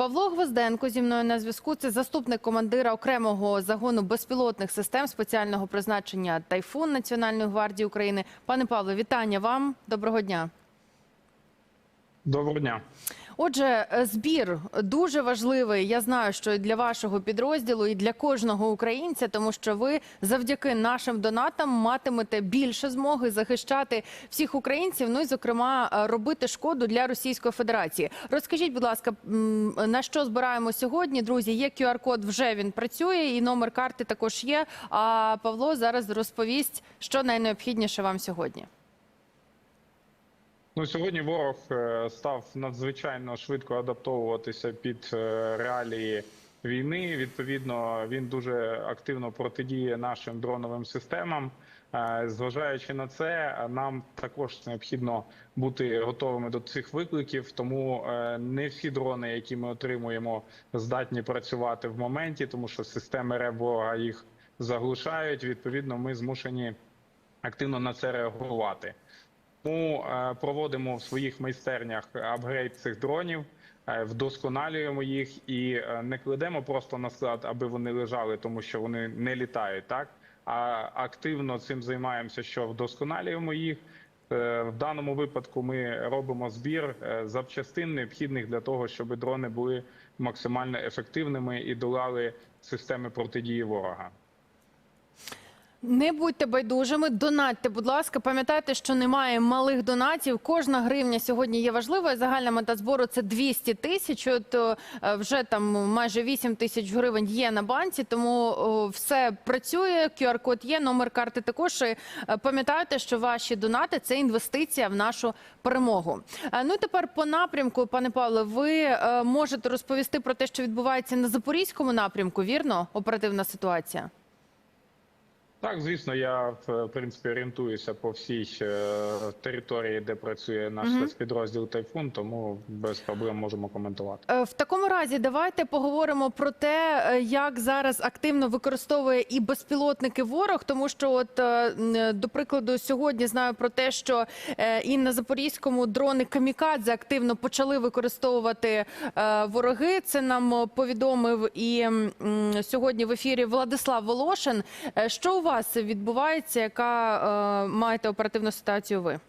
Павло Гвозденко зі мною на зв'язку. Це заступник командира окремого загону безпілотних систем спеціального призначення Тайфун Національної гвардії України. Пане Павло, вітання вам. Доброго дня. Доброго дня. Отже, е, збір дуже важливий. Я знаю, що для вашого підрозділу, і для кожного українця, тому що ви завдяки нашим донатам матимете більше змоги захищати всіх українців. Ну і зокрема е, робити шкоду для Російської Федерації. Розкажіть, будь ласка, на що збираємо сьогодні? Друзі, є QR-код, вже він працює, і номер карти також є. А Павло зараз розповість, що найнеобхідніше вам сьогодні. Ну сьогодні ворог е, став надзвичайно швидко адаптовуватися під е, реалії війни. Відповідно, він дуже активно протидіє нашим дроновим системам. Е, Зважаючи на це, нам також необхідно бути готовими до цих викликів. Тому не всі дрони, які ми отримуємо, здатні працювати в моменті, тому що системи РЕБ ворога їх заглушають. Відповідно, ми змушені активно на це реагувати. Тому е, проводимо в своїх майстернях апгрейд цих дронів, е, вдосконалюємо їх і е, не кладемо просто на склад, аби вони лежали, тому що вони не літають, так а активно цим займаємося, що вдосконалюємо їх. В даному випадку ми робимо збір запчастин, необхідних для того, щоб дрони були максимально ефективними і долали системи протидії ворога. Не будьте байдужими, донатьте, будь ласка. Пам'ятайте, що немає малих донатів. Кожна гривня сьогодні є важливою. Загальна мета збору це 200 тисяч. От е, вже там майже 8 тисяч гривень є на банці, тому все працює. QR-код є, номер карти також. Е, Пам'ятайте, що ваші донати це інвестиція в нашу перемогу. Е, Ну і тепер по напрямку, пане Павло, ви можете розповісти про те, що відбувається на запорізькому напрямку. Вірно, оперативна ситуація. Так, звісно, я в принципі орієнтуюся по всій е, території, де працює наш Мгм. спецпідрозділ Тайфун, тому без проблем можемо коментувати. Е, В такому разі давайте поговоримо про те, е, як зараз активно використовує і безпілотники ворог, тому що, от до прикладу, сьогодні знаю про те, що і на запорізькому дрони камікадзе активно почали використовувати вороги. Це нам повідомив і сьогодні в ефірі Владислав Волошин. Що у вас відбувається? Яка е, маєте оперативну ситуацію? Ви?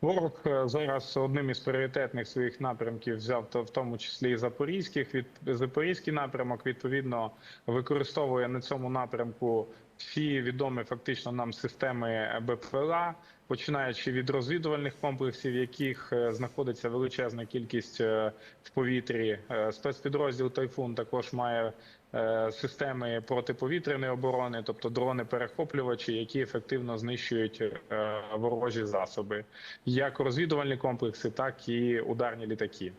Ворог е, зараз одним із пріоритетних своїх напрямків взяв в тому числі і запорізьких. Від запорізький напрямок відповідно використовує на цьому напрямку всі відомі фактично нам системи БПЛА, починаючи від розвідувальних комплексів, яких е, знаходиться величезна кількість е, в повітрі. Е, Спецпідрозділ Тайфун також має системи протиповітряної оборони, тобто дрони-перехоплювачі, які ефективно знищують ворожі засоби, як розвідувальні комплекси, так і ударні літаки.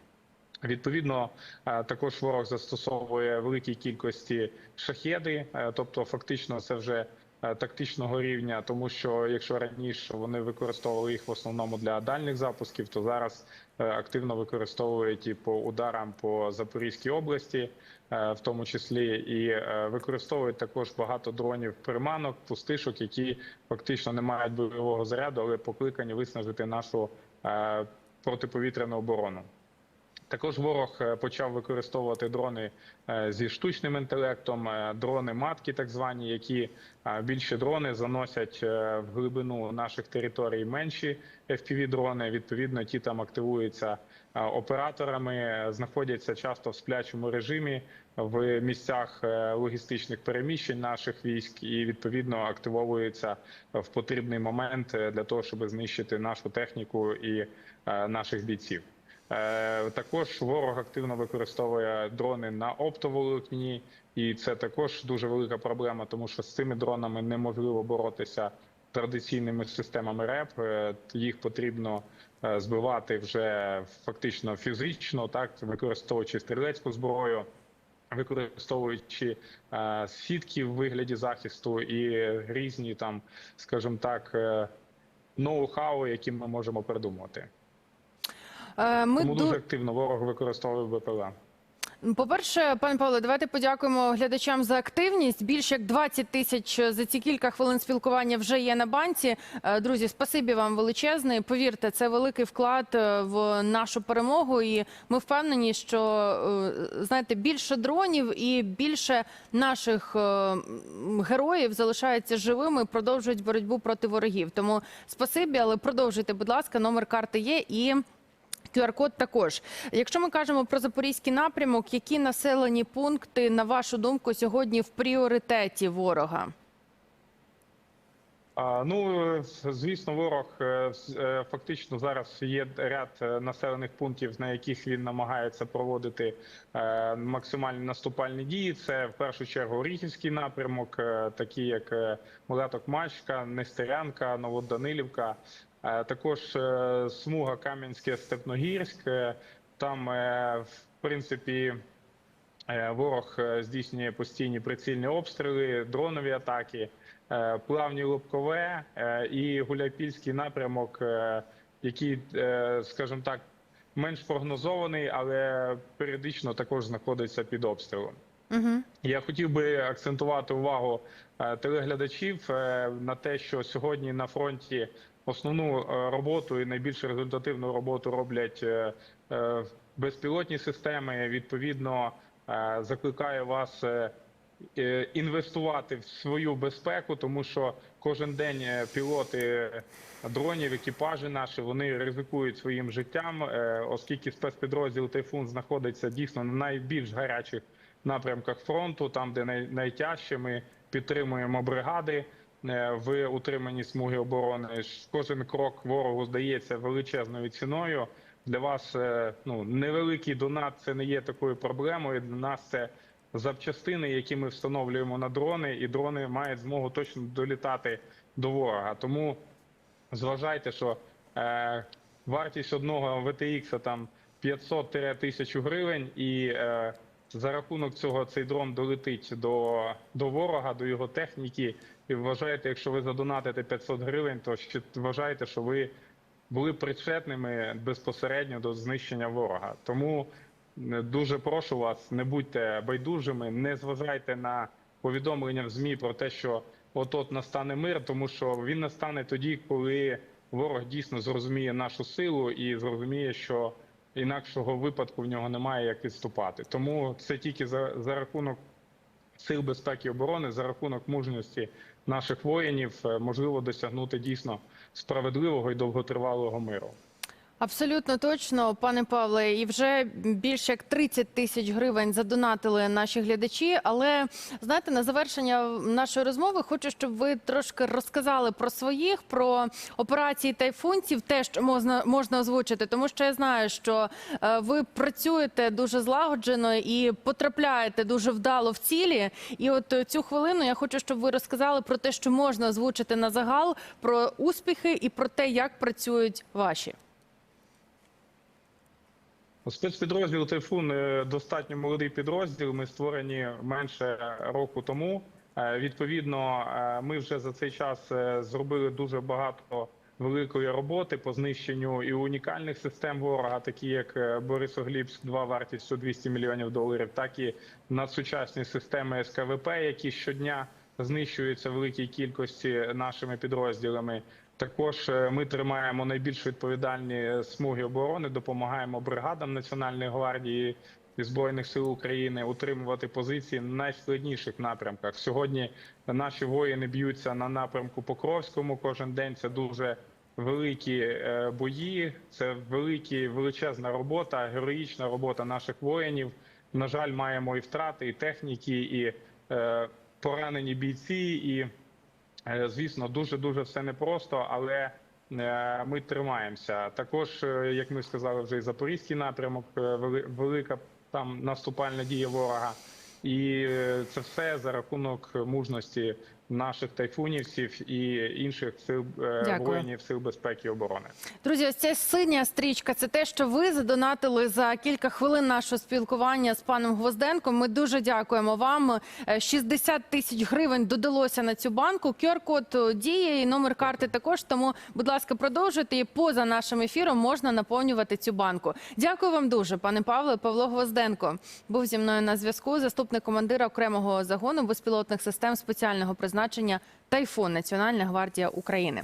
Відповідно, також ворог застосовує великій кількості шахеди, тобто фактично це вже тактичного рівня, тому що якщо раніше вони використовували їх в основному для дальніх запусків, то зараз е, активно використовують і по ударам по Запорізькій області, е, в тому числі і е, використовують також багато дронів приманок, пустишок, які фактично не мають бойового заряду, але покликані виснажити нашу е, протиповітряну оборону. Також ворог е, почав використовувати дрони е, зі штучним інтелектом, е, дрони матки, так звані, які е, більші дрони заносять в глибину наших територій менші fpv дрони. Відповідно, ті там активуються операторами, знаходяться часто в сплячому режимі в місцях логістичних переміщень наших військ, і відповідно активовуються в потрібний момент для того, щоб знищити нашу техніку і наших бійців. Е, Також ворог активно використовує дрони на оптоволокні, і це також дуже велика проблема, тому що з цими дронами неможливо боротися традиційними системами РЕП. Е, Їх потрібно е, збивати вже фактично фізично, так використовуючи стрілецьку зброю. Використовуючи е, сітки в вигляді захисту і різні там, скажімо так, е, ноу-хау, які ми можемо придумати. Е, Ми Тому дуже активно ворог використовує БПЛА. По-перше, пане Павло, давайте подякуємо глядачам за активність. Більш як 20 тисяч за ці кілька хвилин спілкування вже є на банці. Е, Друзі, спасибі вам величезне. Повірте, це великий вклад е, в нашу перемогу. І ми впевнені, що знаєте, більше дронів і більше наших героїв залишаються живими, продовжують боротьбу проти ворогів. Тому спасибі, але продовжуйте, будь ласка, номер карти є і. QR-код також. Якщо ми кажемо про запорізький напрямок, які населені пункти, на вашу думку, сьогодні в пріоритеті ворога? Ну, е, звісно, ворог е, е, фактично зараз є ряд населених пунктів, на яких він намагається проводити максимальні наступальні дії. Це в першу чергу Оріхівський напрямок, такі як Мулаток Мачка, Нестерянка, Новоданилівка. Також е, смуга Кам'янське Степногірськ. Е, Там, е, в принципі, Ворог здійснює постійні прицільні обстріли, дронові атаки, плавні лобкове і гуляйпільський напрямок, який, скажімо так, менш прогнозований, але періодично також знаходиться під обстрілом. Угу. Я хотів би акцентувати увагу телеглядачів на те, що сьогодні на фронті основну е, роботу і найбільш результативну роботу роблять е, е, безпілотні системи. Відповідно, закликаю вас інвестувати в свою безпеку, тому що кожен день пілоти дронів, екіпажі наші вони ризикують своїм життям, оскільки спецпідрозділ Тайфун знаходиться дійсно на найбільш гарячих напрямках фронту, там де най, найтяжче ми підтримуємо бригади в утриманні смуги оборони. Кожен крок ворогу здається величезною ціною. Для вас е, ну невеликий донат це не є такою проблемою. Для нас це запчастини, які ми встановлюємо на дрони, і дрони мають змогу точно долітати до ворога. Тому зважайте, що е, вартість одного VTX там 500-1000 гривень, і е, за рахунок цього цей дрон долетить до, до ворога, до його техніки. І вважаєте, якщо ви задонатите 500 гривень, то ще вважаєте, що ви були причетними безпосередньо до знищення ворога. Тому е, дуже прошу вас, не будьте байдужими, не зважайте на повідомлення в змі про те, що от-от настане мир, тому що він настане тоді, коли ворог дійсно зрозуміє нашу силу і зрозуміє, що інакшого випадку в нього немає як відступати. Тому це тільки за, за рахунок сил безпеки і оборони, за рахунок мужності наших воїнів е, можливо досягнути дійсно справедливого і довготривалого миру. Абсолютно точно, пане Павле, і вже більше як 30 тисяч гривень задонатили наші глядачі. Але знаєте, на завершення нашої розмови хочу, щоб ви трошки розказали про своїх, про операції тайфунців, те, що можна можна озвучити, тому що я знаю, що е, ви працюєте дуже злагоджено і потрапляєте дуже вдало в цілі. І от е, цю хвилину я хочу, щоб ви розказали про те, що можна озвучити на загал, про успіхи і про те, як працюють ваші. Спецпідрозділ Тайфун е, достатньо молодий підрозділ. Ми створені менше року тому. Е, Відповідно, е, ми вже за цей час зробили дуже багато великої роботи по знищенню і унікальних систем ворога, такі як Борисоглібськ, 2 вартістю 200 мільйонів доларів, так і надсучасні системи СКВП, які щодня знищуються великій кількості нашими підрозділами. Також е, ми тримаємо найбільш відповідальні смуги оборони, допомагаємо бригадам Національної гвардії і збройних сил України утримувати позиції на найскладніших напрямках. Сьогодні наші воїни б'ються на напрямку Покровському. Кожен день це дуже великі е, бої. Це великі величезна робота, героїчна робота наших воїнів. На жаль, маємо і втрати, і техніки, і е, поранені бійці. і Е, Звісно, дуже дуже все непросто, але е, ми тримаємося. Також, е, як ми сказали, вже і запорізький напрямок, е, вели- велика там наступальна дія ворога, і е, це все за рахунок мужності наших тайфунівців і інших сил е, Дякую. воїнів сил безпеки і оборони. Друзі, ось ця синя стрічка це те, що ви задонатили за кілька хвилин нашого спілкування з паном Гвозденком. Ми дуже дякуємо вам. Е, 60 тисяч гривень додалося на цю банку. QR-код е, діє і номер карти також. Тому, будь ласка, продовжуйте. І поза нашим ефіром можна наповнювати цю банку. Дякую вам дуже, пане Павле. Павло Гвозденко був зі мною на зв'язку. Заступник командира окремого загону безпілотних систем спеціального призначення Тайфун Національна гвардія України.